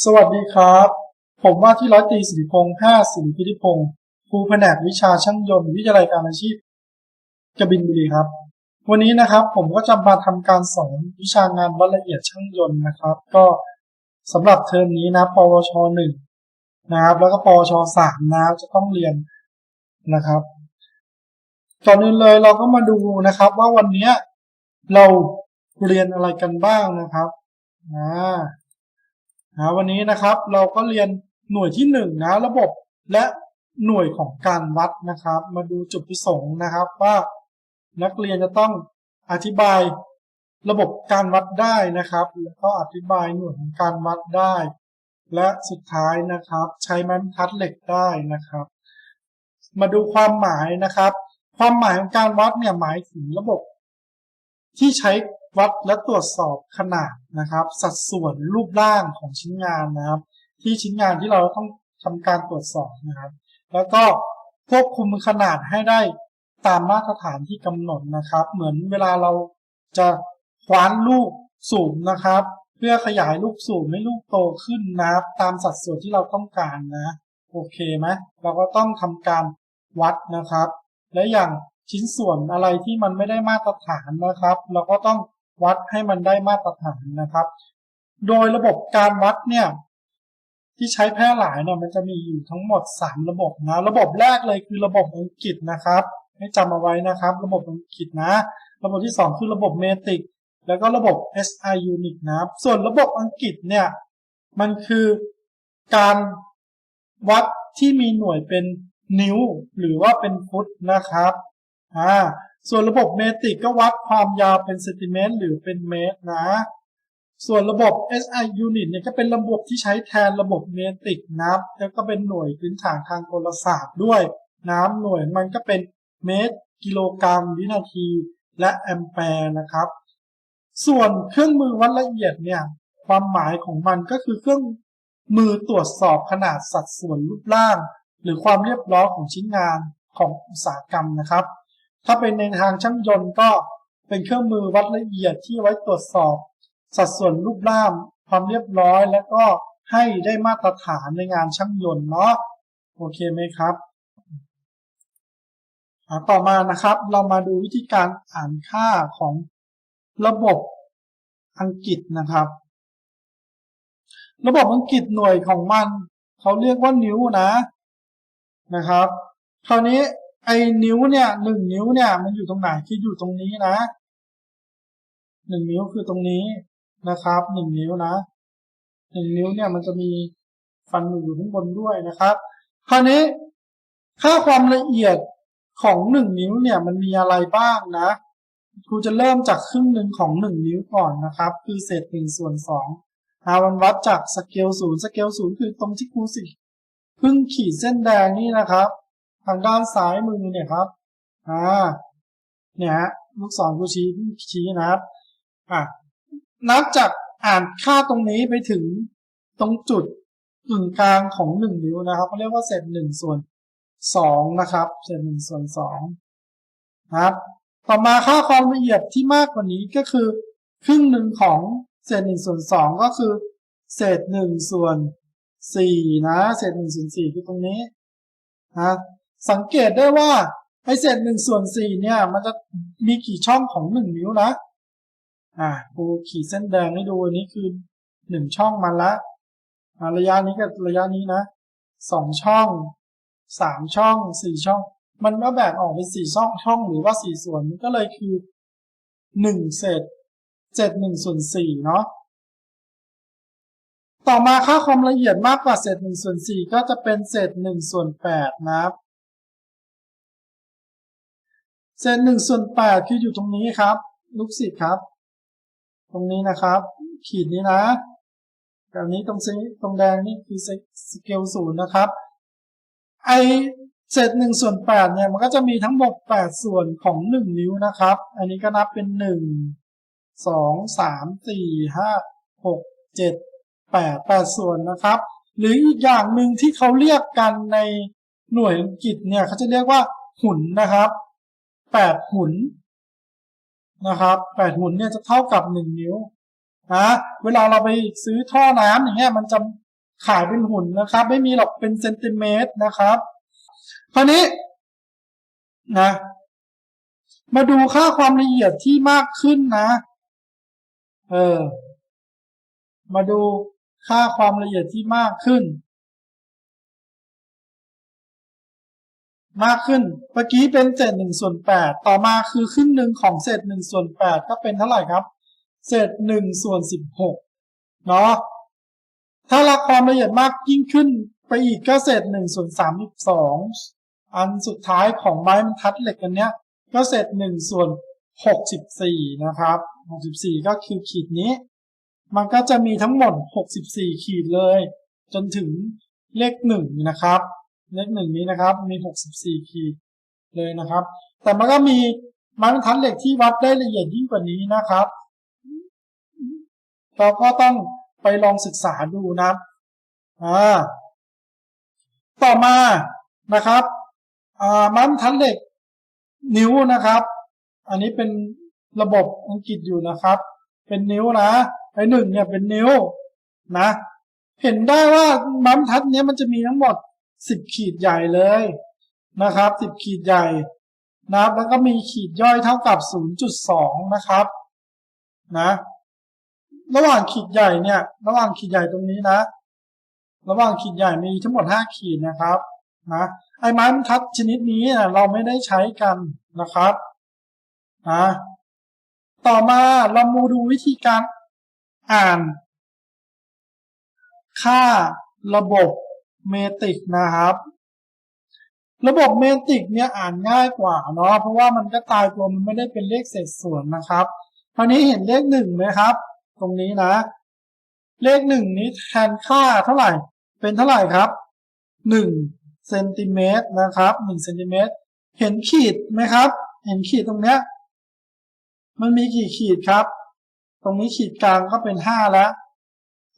สวัสดีครับ ผมว่าที่ร้อยตีสิริพงษ์แพทย์สิริพิธิพงศ์ครูแผนกวิชาช่างยนต์วิทยาลัยการอาชีพกบินบุรีครับ วันนี้นะครับผมก็จะมาทำการสอนวิชางานวัดละเอียดช่างยนต์นะครับ ก็สำหรับเทอมนี้นะปวชหนึ่งนะครับ แล้วก็ปวชสามนะจะต้องเรียนนะครับก่อนอื่นเลยเราก็มาดูนะครับ ว่าวันเนี้ยเราเรียนอะไรกันบ้างนะครับอ่า นะวันนี้นะครับเราก็เรียนหน่วยที่หนึ่งนะระบบและหน่วยของการวัดนะครับ มาดูจุดประสงค์นะครับว่านักเรียนจะต้องอธิบายระบบการวัดได้นะครับ แล้วก็อธิบายหน่วยของการวัดได้ และสุดท้ายนะครับ ใช้ไม้บรรทัดเหล็กได้นะครับ มาดูความหมายนะครับ ความหมายของการวัดเนี่ยหมายถึงระบบ ที่ใช้ วัดและตรวจสอบขนาดนะครับ สัดส่วนรูปร่างของชิ้นงานนะครับ ที่ชิ้นงานที่เราต้องทำการตรวจสอบนะครับ แล้วก็ควบคุมขนาดให้ได้ตามมาตรฐานที่กำหนดนะครับ เหมือนเวลาเราจะคว้านลูกสูงนะครับ เพื่อขยายลูกสูงให้ลูกโตขึ้นนะครับตามสัดส่วนที่เราต้องการนะโอเคไหมเราก็ต้องทำการวัดนะครับ และอย่างชิ้นส่วนอะไรที่มันไม่ได้มาตรฐานนะครับ เราก็ต้อง วัดให้มันได้มาตรฐานนะครับ โดยระบบการวัดเนี่ยที่ใช้แพร่หลายเนี่ยมันจะมีอยู่ทั้งหมด 3 ระบบนะ ระบบแรกเลยคือระบบอังกฤษนะครับ ให้จำเอาไว้นะครับ ระบบอังกฤษนะ ระบบที่ 2 คือระบบเมตริกแล้วก็ระบบ SI Unit นะครับส่วนระบบอังกฤษเนี่ยมันคือการวัดที่มีหน่วยเป็นนิ้วหรือว่าเป็นฟุตนะครับอ่า ส่วนระบบเมตริกก็วัดความยาวเป็นเซนติเมตรหรือเป็นเมตรนะ ส่วนระบบ SI Unit เนี่ยก็เป็นระบบที่ใช้แทนระบบเมตริกนับแล้วก็เป็นหน่วยพื้นฐานทางกลศาสตร์ด้วยน้ำหน่วยมันก็เป็นเมตร กิโลกรัม วินาที และแอมแปร์นะครับ ส่วนเครื่องมือวัดละเอียดเนี่ยความหมายของมันก็คือเครื่องมือตรวจสอบขนาดสัดส่วนรูปร่าง หรือความเรียบร้อยของชิ้นงานของอุตสาหกรรมนะครับ ถ้าเป็นในทางช่างยนต์ก็เป็นเครื่องมือวัดละเอียดที่ไว้ตรวจสอบ สัดส่วนรูปร่างความเรียบร้อย และก็ให้ได้มาตรฐานในงานช่างยนต์เนาะโอเคไหมครับต่อมานะครับเรามาดูวิธีการอ่านค่าของระบบอังกฤษนะครับ ระบบอังกฤษหน่วยของมัน เขาเรียกว่านิ้วนะนะครับ คราวนี้ ไอ้นิ้วเนี่ยหนึ่งนิ้วเนี่ย มันอยู่ตรงไหนคืออยู่ตรงนี้นะหนึ่งนิ้วคือตรงนี้นะครับหนึ่งนิ้วนะหนึ่งนิ้วเนี่ยมันจะมีฟันมืออยู่ข้างบนด้วยนะครับ คราวนี้ค่าความละเอียดของหนึ่งนิ้วเนี่ยมันมีอะไรบ้างนะครูจะเริ่มจากครึ่งหนึ่งของหนึ่งนิ้วก่อนนะครับ คือเศษหนึ่งส่วนสองอามันวัดจากสเกลศูนย์สเกลศูนย์คือตรงที่ครูสิเพิ่งขีดเส้นแดงนี่นะครับ ทางด้านซ้ายมือเนี่ยครับ อ่า เนี่ยฮะลูกศรกูชี้ชี้นะครับ อะ นับจากอ่านค่าตรงนี้ไปถึงตรงจุดกึ่งกลางของหนึ่งนิ้วนะครับเขาเรียกว่าเศษหนึ่งส่วนสองนะครับ เศษหนึ่งส่วนสองนะครับ ต่อมาค่าความละเอียดที่มากกว่านี้ก็คือ ครึ่งหนึ่งของเศษหนึ่งส่วนสองก็คือ เศษหนึ่งส่วนสี่นะ เศษหนึ่งส่วนสี่คือตรงนี้นะ สังเกตได้ว่าไอเศษหนึ่งส่วนสี่เนี่ย มันจะมีกี่ช่องของหนึ่งนิ้วนะ อ่ากูขีดเส้นแดงให้ดูอันนี้คือหนึ่งช่องมันละอ่าระยะนี้กับระยะนี้นะสองช่องสามช่องสี่ช่อง มันก็แบ่งออกเป็นสี่ช่องช่องหรือว่าสี่ส่วนมันก็เลยคือหนึ่งเศษเศษหนึ่งส่วนสี่เนาะต่อมาค่าความละเอียดมากกว่าเศษหนึ่งส่วนสี่ก็จะเป็นเศษหนึ่งส่วนแปดนะครับ เศษหนึ่งส่วนแปดคืออยู่ตรงนี้ครับ ลูกศิษย์ครับ ตรงนี้นะครับ ขีดนี้นะแบบนี้ตรงซีตรงแดงนี่คือสเกลศูนย์นะครับ ไอเศษหนึ่งส่วนแปดเนี่ยมันก็จะมีทั้งหมดแปดส่วนของหนึ่งนิ้วนะครับ อันนี้ก็นับเป็นหนึ่งสองสามสี่ห้าหกเจ็ดแปดแปดส่วนนะครับ หรืออีกอย่างหนึ่งที่เขาเรียกกันในหน่วยอังกฤษเนี่ยเขาจะเรียกว่าหุ่นนะครับ แปดหุนนะครับแปดหุนเนี่ยจะเท่ากับหนึ่งนิ้วนะเวลาเราไปซื้อท่อน้ำอย่างเงี้ยมันจะขายเป็นหุ่นนะครับ ไม่มีหรอกเป็นเซนติเมตรนะครับคราวนี้นะมาดูค่าความละเอียดที่มากขึ้นนะ เออ มาดูค่าความละเอียดที่มากขึ้น มากขึ้น เมื่อกี้เป็นเศษหนึ่งส่วนแปดต่อมาคือครึ่งหนึ่งของเศษหนึ่งส่วนแปดก็เป็นเท่าไหร่ครับ เศษหนึ่งส่วนสิบหกเนาะถ้าละความละเอียดมากยิ่งขึ้นไปอีกก็เศษหนึ่งส่วนสามสิบสองอันสุดท้ายของไม้บรรทัดเหล็กอันเนี้ย ก็เศษหนึ่งส่วนหกสิบสี่นะครับหกสิบสี่ก็คือขีดนี้ มันก็จะมีทั้งหมดหกสิบสี่ขีดเลย จนถึงเลขหนึ่งนะครับ เลขหนึ่งนี้นะครับ มีหกสิบสี่ขีดเลยนะครับ แต่มันก็มีม้บรรทัดเหล็กที่วัดได้ละเอียดยิ่งกว่านี้นะครับ เราก็ต้องไปลองศึกษาดูนะครับอ่าต่อมานะครับอ่าม้บรรทัดเหล็กนิ้วนะครับ อันนี้เป็นระบบอังกฤษอยู่นะครับ เป็นนิ้วนะไอหนึ่งเนี่ยเป็นนิ้วนะ เห็นได้ว่าม้บรรทัดเนี้ยมันจะมีทั้งหมด สิบขีดใหญ่เลยนะครับสิบขีดใหญ่นะครับ แล้วก็มีขีดย่อยเท่ากับศูนย์จุดสองนะครับนะระหว่างขีดใหญ่เนี่ย ระหว่างขีดใหญ่ตรงนี้นะ ระหว่างขีดใหญ่มีทั้งหมดห้าขีดนะครับนะไอ้ไม้บรรทัดชนิดนี้นะเราไม่ได้ใช้กันนะครับนะต่อมาเรามาดูวิธีการอ่าน ค่าระบบ เมติกนะครับ ระบบเมติกเนี่ยอ่านง่ายกว่าเนาะเพราะว่ามันก็ตายตัวมันไม่ได้เป็นเลขเศษส่วนนะครับคราวนี้เห็นเลขหนึ่งไหมครับ ตรงนี้นะ เลขหนึ่งนี้แทนค่าเท่าไหร่ เป็นเท่าไหร่ครับหนึ่งเซนติเมตรนะครับหนึ่งเซนติเมตรเห็นขีดไหมครับ เห็นขีดตรงเนี้ย มันมีกี่ขีดครับ ตรงนี้ขีดกลางก็เป็นห้าแล้ว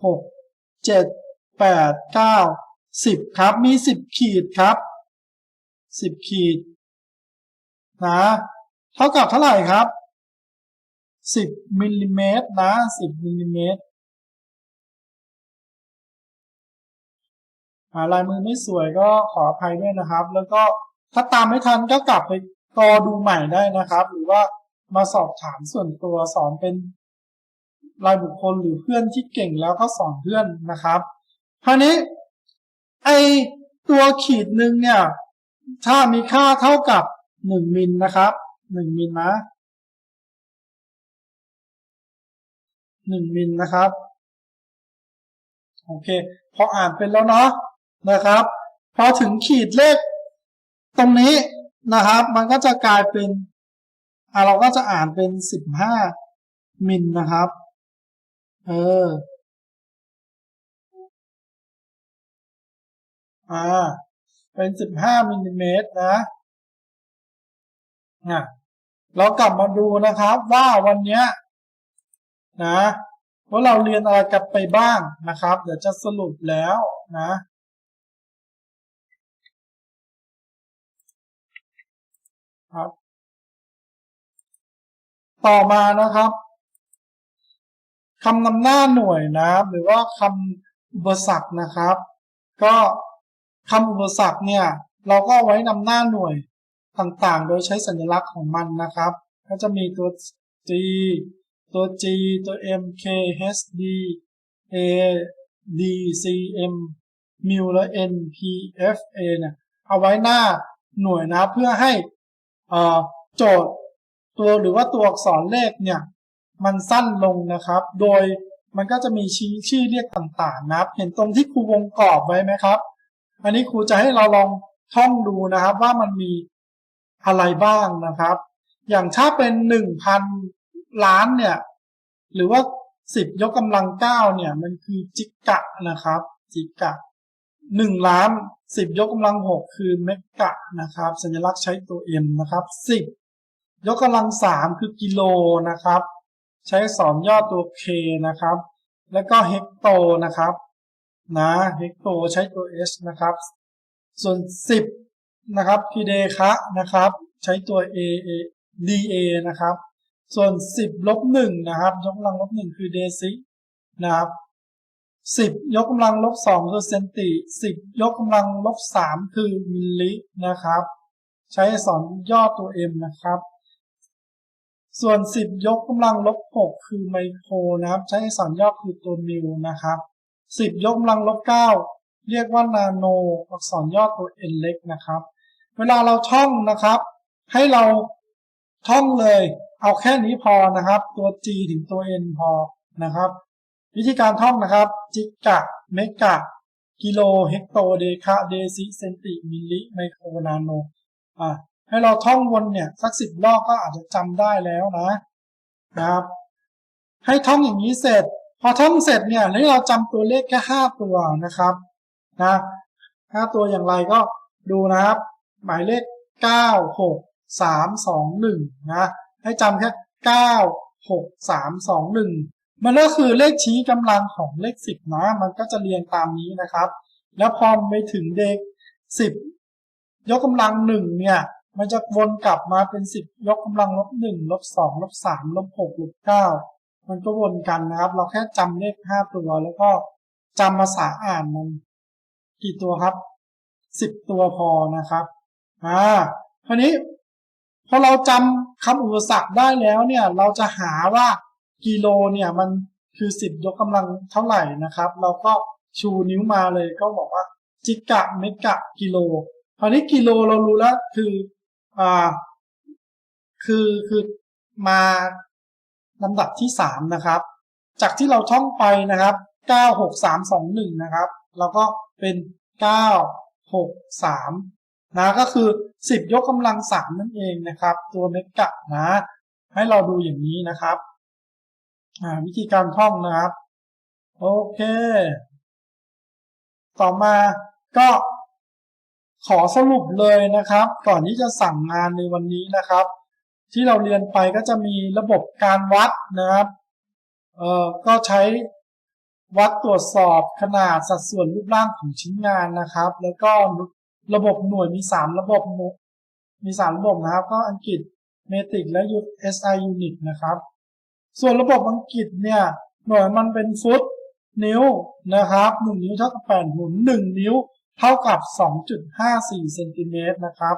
หกเจ็ดแปดเก้า สิบครับ มีสิบขีดครับสิบขีดนะเท่ากับเท่าไหร่ครับสิบมิลลิเมตรนะสิบมิลลิเมตรลายมือไม่สวยก็ขออภัยด้วยนะครับ แล้วก็ถ้าตามไม่ทันก็กลับไปกอดูใหม่ได้นะครับ หรือว่ามาสอบถามส่วนตัวสอนเป็นรายบุคคลหรือเพื่อนที่เก่งแล้วก็สอนเพื่อนนะครับคราวนี้ ไอตัวขีดหนึ่งเนี่ย ถ้ามีค่าเท่ากับหนึ่งมิลนะครับหนึ่งมิลนะหนึ่งมิลนะครับ โอเค พออ่านเป็นแล้วเนาะนะครับ พอถึงขีดเลข ตรงนี้นะครับ มันก็จะกลายเป็นอ่าเราก็จะอ่านเป็นสิบห้ามิลนะครับ เออ อ่าเป็นสิบห้ามิลลิเมตรนะนะเรากลับมาดูนะครับว่าวันนี้นะว่าเราเรียนอะไรกันไปบ้างนะครับ เดี๋ยวจะสรุปแล้วนะ ครับ ต่อมานะครับคำนำหน้าหน่วยนะหรือว่าคำอุปสรรคนะครับ ก็ คำอุปสรรคเนี่ยเราก็ไว้นำหน้าหน่วยต่างๆ โดยใช้สัญลักษณ์ของมันนะครับ ก็จะมีตัว G ตัว G ตัว M K H D A D C M m u และ N P F A เนี่ยเอาไว้หน้าหน่วยนะเพื่อให้โจทย์ตัวหรือว่าตัวอักษรเลขเนี่ยมันสั้นลงนะครับ โดยมันก็จะมีชี้ชื่อเรียกต่างๆนะครับ เห็นตรงที่ครูวงกรอบไว้ไหมครับ อันนี้ครูจะให้เราลองท่องดูนะครับว่ามันมีอะไรบ้างนะครับ อย่างถ้าเป็นหนึ่งพันล้านเนี่ย หรือว่าสิบยกกำลังเก้าเนี่ย มันคือจิกะนะครับ จิกะหนึ่งล้านสิบยกกำลังหกคือเมกะนะครับ สัญลักษณ์ใช้ตัว M นะครับสิบยกกำลังสามคือกิโลนะครับ ใช้สอนย่อตัว K นะครับ แล้วก็เฮกโตนะครับ นะเฮกโตใช้ตัว S นะครับ ส่วนสิบนะครับพีเดคะนะครับ ใช้ตัว A A D A นะครับ ส่วนสิบลบหนึ่งนะครับ ยกกำลังลบหนึ่งคือเดซินะครับสิบยกกำลังลบสองคือเซนติสิบยกกำลังลบสามคือมิลลินะครับ ใช้อักษรย่อตัว m นะครับส่วนสิบยกกำลังลบหกคือไมโครนะครับ ใช้อักษรย่อคือตัวมิลนะครับ สิบยกกำลังลบเก้าเรียกว่านาโนอักษรย่อตัว n เล็กนะครับ เวลาเราท่องนะครับ ให้เราท่องเลย เอาแค่นี้พอนะครับ ตัว g ถึงตัว n พอนะครับ วิธีการท่องนะครับ จิกะ เมกะ กิโล เฮกโต เดคาเดซิ เซนติ มิลลิ ไมโคร นาโน อะ ให้เราท่องวนเนี่ย สักสิบรอบก็อาจจะจำได้แล้วนะ นะครับ ให้ท่องอย่างนี้เสร็จ พอท่องเสร็จเนี่ยให้เราจำตัวเลขแค่ห้าตัวนะครับนะห้าตัวอย่างไรก็ดูนะครับ หมายเลขเก้าหกสามสองหนึ่งนะให้จำแค่เก้าหกสามสองหนึ่งมันก็คือเลขชี้กำลังของเลขสิบนะ มันก็จะเรียงตามนี้นะครับ แล้วพอไปถึงเด็กสิบยกกำลังหนึ่งเนี่ยมันจะวนกลับมาเป็นสิบยกกำลังลบหนึ่งลบสองลบสามลบหกลบเก้า มันก็วนกันนะครับ เราแค่จำเลขห้าตัวแล้วก็จำภาษาอ่านมันกี่ตัวครับสิบตัวพอนะครับอ่าคราวนี้พอเราจำคำอุปสรรคได้แล้วเนี่ย เราจะหาว่ากิโลเนี่ยมันคือสิบยกกำลังเท่าไหร่นะครับ เราก็ชูนิ้วมาเลยก็บอกว่าจิกะเมกะกิโลคราวนี้กิโลเรารู้แล้วคืออ่าคือคือมา ลำดับที่สามนะครับ จากที่เราท่องไปนะครับเก้าหกสามสองหนึ่งนะครับเราก็เป็นเก้าหกสามนะ ก็คือสิบยกกำลังสามนั่นเองนะครับ ตัวเมกะนะ ให้เราดูอย่างนี้นะครับวิธีการท่องนะครับ โอเค ต่อมาก็ขอสรุปเลยนะครับ ก่อนที่จะสั่งงานในวันนี้นะครับ ที่เราเรียนไปก็จะมีระบบการวัดนะครับเอ่อก็ใช้วัดตรวจสอบขนาดสัดส่วนรูปร่างของชิ้นงานนะครับ แล้วก็ระบบหน่วยมีสามระบบมีสามระบบนะครับ ก็อังกฤษเมตริกและ SI Unit นะครับ ส่วนระบบอังกฤษเนี่ยหน่วยมันเป็นฟุตนิ้วนะครับหนึ่งนิ้วเท่ากับแปดหมุนหนึ่งนิ้วเท่ากับ 2.54เซนติเมตรนะครับ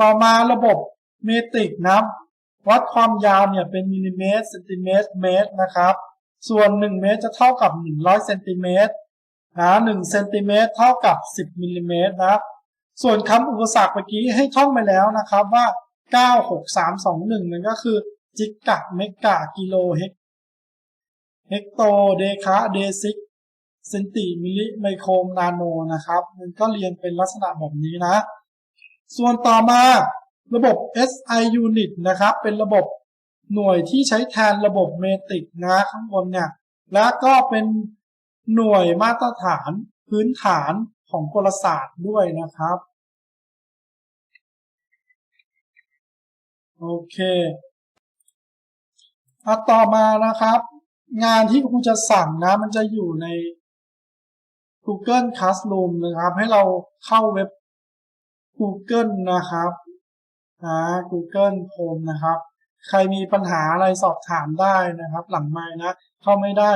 ต่อมาระบบ เมตริกนะวัดความยาวเนี่ยเป็นมิลลิเมตรเซนติเมตรเมตรนะครับ ส่วน 1 เมตรจะเท่ากับ 100เซนติเมตรนะ1เซนติเมตรเท่ากับ 10มิลลิเมตรนะ ส่วนคำอุปสรรคเมื่อกี้ให้ท่องไปแล้วนะครับว่า 96321นั่นก็คือจิกกะเมกะกิโลเฮกเฮกโตเดคาเดซิกเซนติมิลลิไมโครนาโนนะครับ มันก็เรียงเป็นลักษณะแบบนี้นะ ส่วนต่อมา ระบบ SI Unit นะครับ เป็นระบบหน่วยที่ใช้แทนระบบเมตริกนะข้างบนเนี่ย และก็เป็นหน่วยมาตรฐานพื้นฐานของกลศาสตร์ด้วยนะครับ โอเคอะต่อมานะครับ งานที่ครูจะสั่งนะ มันจะอยู่ใน Google Classroom นะครับ ให้เราเข้าเว็บ Google นะครับ นะ Google Home นะครับ ใครมีปัญหาอะไรสอบถามได้นะครับ หลังไม้นะ เข้าไม่ได้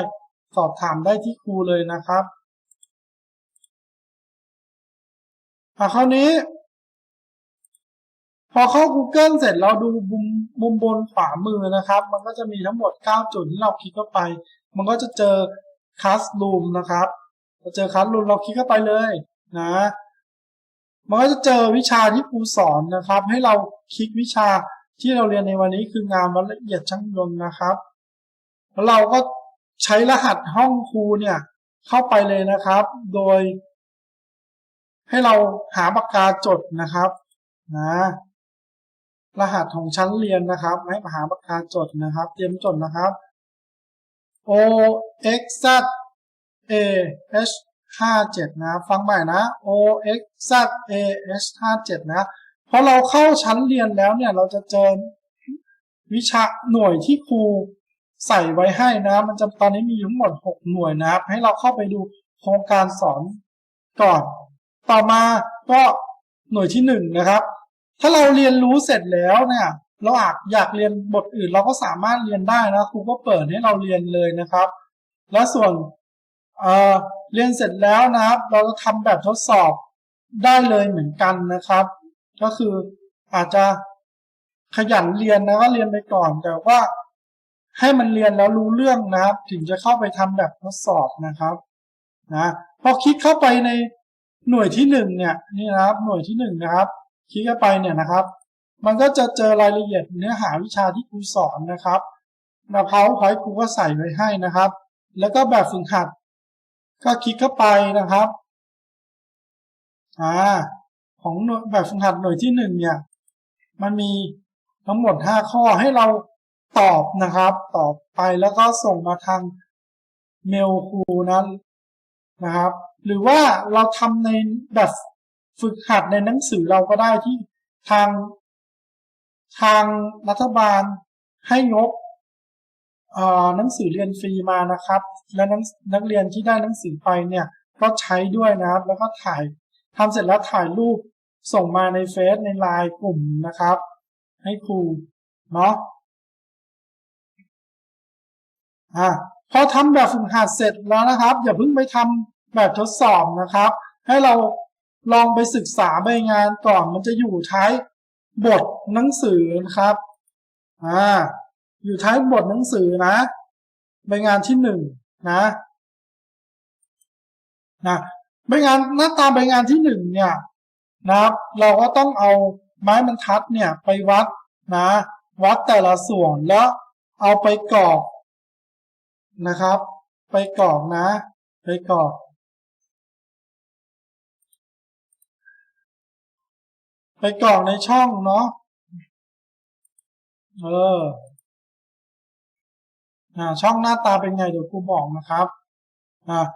สอบถามได้ที่ครูเลยนะครับอะคราวนี้ พอเข้า Google เสร็จเราดูมุมมุมบนขวามือนะครับ มันก็จะมีทั้งหมด 9 จุดที่เราคลิกเข้าไป มันก็จะเจอ Classroom นะครับพอเจอ Classroom เราคลิกเข้าไปเลยนะ มันก็จะเจอวิชาที่ครูสอนนะครับ ให้เราคลิกวิชาที่เราเรียนในวันนี้คืองานวัดละเอียดช่างยนต์นะครับ แล้วเราก็ใช้รหัสห้องครูเนี่ย เข้าไปเลยนะครับ โดย ให้เราหาปากกาจดนะครับนะรหัสของชั้นเรียนนะครับ ให้หาปากกาจดนะครับ เตรียมจดนะครับ O X Z A H ห้าเจ็ดนะ ฟังใหม่นะ O X Z A H ห้าเจ็ดนะพอเราเข้าชั้นเรียนแล้วเนี่ย เราจะเจอวิชาหน่วยที่ครูใส่ไว้ให้นะ มันจะตอนนี้มีทั้งหมด 6 หน่วยนะ ให้เราเข้าไปดูโครงการสอนก่อน ต่อมาก็หน่วยที่ 1 นะครับ ถ้าเราเรียนรู้เสร็จแล้วเนี่ย เราอาจอยากเรียนบทอื่นเราก็สามารถเรียนได้นะ ครูก็เปิดให้เราเรียนเลยนะครับ และส่วน เอ่อเรียนเสร็จแล้วนะครับ เราจะทำแบบทดสอบได้เลยเหมือนกันนะครับ ก็คืออาจจะขยันเรียนนะก็เรียนไปก่อน แต่ว่าให้มันเรียนแล้วรู้เรื่องนะครับ ถึงจะเข้าไปทำแบบทดสอบนะครับนะพอคลิกเข้าไปในหน่วยที่หนึ่งเนี่ยนี่นะครับ หน่วยที่หนึ่งนะครับคลิกเข้าไปเนี่ยนะครับ มันก็จะเจอรายละเอียดเนื้อหาวิชาที่ครูสอนนะครับนะเพาวพอยครูก็ใส่ไว้ให้นะครับ แล้วก็แบบฝึกหัด ก็คลิกเข้าไปนะครับอ่าของหน่วยแบบฝึกหัดหน่วยที่หนึ่งเนี่ย มันมีทั้งหมดห้าข้อให้เราตอบนะครับ ตอบไปแล้วก็ส่งมาทางเมลครูนั้นนะครับ หรือว่าเราทำในแบบฝึกหัดในหนังสือเราก็ได้ที่ทางทางรัฐบาลให้งบ หนังสือเรียนฟรีมานะครับ และนักนักเรียนที่ได้หนังสือไปเนี่ยก็ใช้ด้วยนะครับ แล้วก็ถ่ายทำเสร็จแล้วถ่ายรูปส่งมาในเฟซในไลน์กลุ่มนะครับ ให้ครูเนาะอะพอทำแบบฝึกหัดเสร็จแล้วนะครับ อย่าเพิ่งไปทำแบบทดสอบนะครับ ให้เราลองไปศึกษาใบงานก่อนมันจะอยู่ท้ายบทหนังสือนะครับอ่า อยู่ท้ายบทหนังสือนะ ใบงานที่หนึ่งนะนะใบงานหน้าตาใบงานที่หนึ่งเนี่ยนะครับ เราก็ต้องเอาไม้บรรทัดเนี่ยไปวัดนะ วัดแต่ละส่วนแล้วเอาไปกรอกนะครับ ไปกรอกนะ ไปกรอก ไปกรอกในช่องเนาะเออ ช่องหน้าตาเป็นไงเดี๋ยวครูบอกนะครับอ่า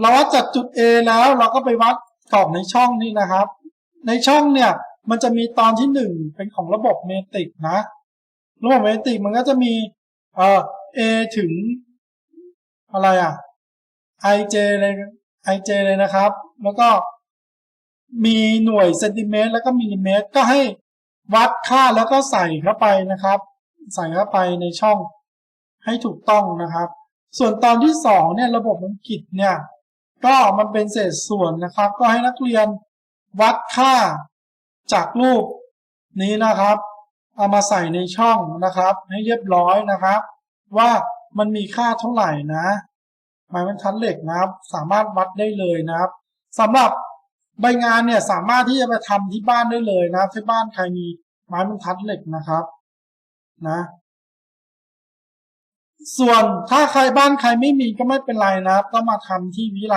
เราวัดจากจุด A แล้วเราก็ไปวัดกรอกในช่องนี้นะครับ ในช่องเนี่ยมันจะมีตอนที่หนึ่งเป็นของระบบเมตริกนะ ระบบเมตริกมันก็จะมีเอ่อ A ถึงอะไรอะ ij เลย ij เลยนะครับ แล้วก็มีหน่วยเซนติเมตรแล้วก็มิลลิเมตร ก็ให้วัดค่าแล้วก็ใส่เข้าไปนะครับ ใส่เข้าไปในช่อง ให้ถูกต้องนะครับ ส่วนตอนที่สองเนี่ยระบบอังกฤษเนี่ยก็มันเป็นเศษส่วนนะครับ ก็ให้นักเรียนวัดค่าจากรูปนี้นะครับ เอามาใส่ในช่องนะครับ ให้เรียบร้อยนะครับ ว่ามันมีค่าเท่าไหร่นะไม้บรรทัดเหล็กนะครับ สามารถวัดได้เลยนะครับสำหรับใบงานเนี่ยสามารถที่จะไปทำที่บ้านได้เลยนะที่บ้านใครมีไม้บรรทัดเหล็กนะครับ นะ ส่วนถ้าใครบ้านใครไม่มีก็ไม่เป็นไรนะครับ ก็มาทำที่วิไล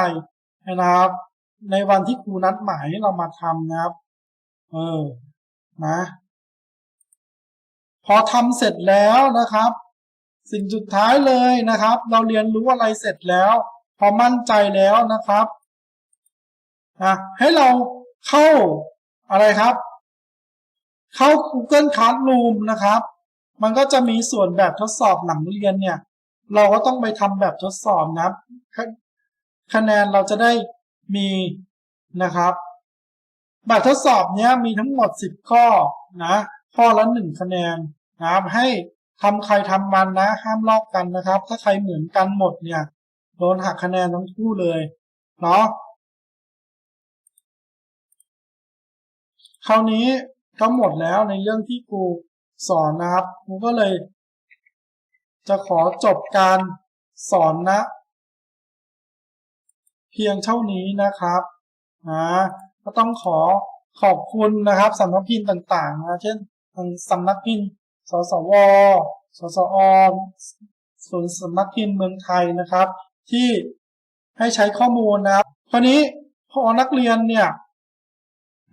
นะครับ ในวันที่ครูนัดหมายเรามาทำนะครับ เออนะ พอทำเสร็จแล้วนะครับ สิ่งสุดท้ายเลยนะครับ เราเรียนรู้อะไรเสร็จแล้ว พอมั่นใจแล้วนะครับนะให้เราเข้าอะไรครับ เข้า Google Classroom นะครับ มันก็จะมีส่วนแบบทดสอบหลังเรียนเนี่ย เราก็ต้องไปทำแบบทดสอบนะครับ คะแนนเราจะได้มีนะครับ แบบทดสอบเนี้ยมีทั้งหมด 10 ข้อนะข้อละหนึ่งคะแนนนะครับให้ทำใครทำมันนะ ห้ามลอกกันนะครับ ถ้าใครเหมือนกันหมดเนี่ยโดนหักคะแนนทั้งคู่เลยเนาะคราวนี้ก็หมดแล้วในเรื่องที่ครู สอนนะครับครูก็เลย จะขอจบการสอนนะ เพียงเท่านี้นะครับนะก็ต้องขอขอบคุณนะครับสำนักพิมพ์ต่างๆนะเช่นทางสำนักพิมพ์สสว สสอส่วนสำนักพิมพ์เมืองไทยนะครับ ที่ให้ใช้ข้อมูลนะครับคราวนี้พอนักเรียนเนี่ย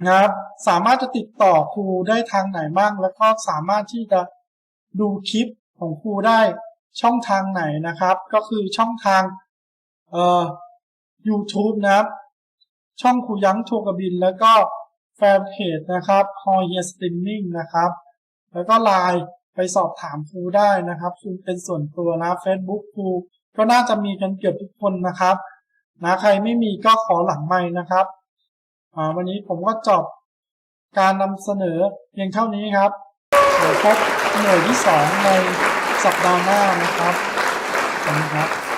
นะครับสามารถจะติดต่อครูได้ทางไหนบ้างแล้วก็สามารถที่จะดูคลิปของครูได้ช่องทางไหนนะครับ ก็คือช่องทางเอ่อ YouTube นะครับ ช่องครูยั้งทัวร์กบิน แล้วก็แฟนเพจนะครับ h o y e Streaming นะครับ แล้วก็ไลน์ไปสอบถามครูได้นะครับคือเป็นส่วนตัวนะ Facebook ครูก็น่าจะมีกันเกือบทุกคนนะครับนะใครไม่มีก็ขอหลังไม้นะครับ วันนี้ผมก็จบการนำเสนอเพียงเท่านี้ครับเดี๋ยวพบหน่วยที่สองในสัปดาห์หน้านะครับขอบคุณครับ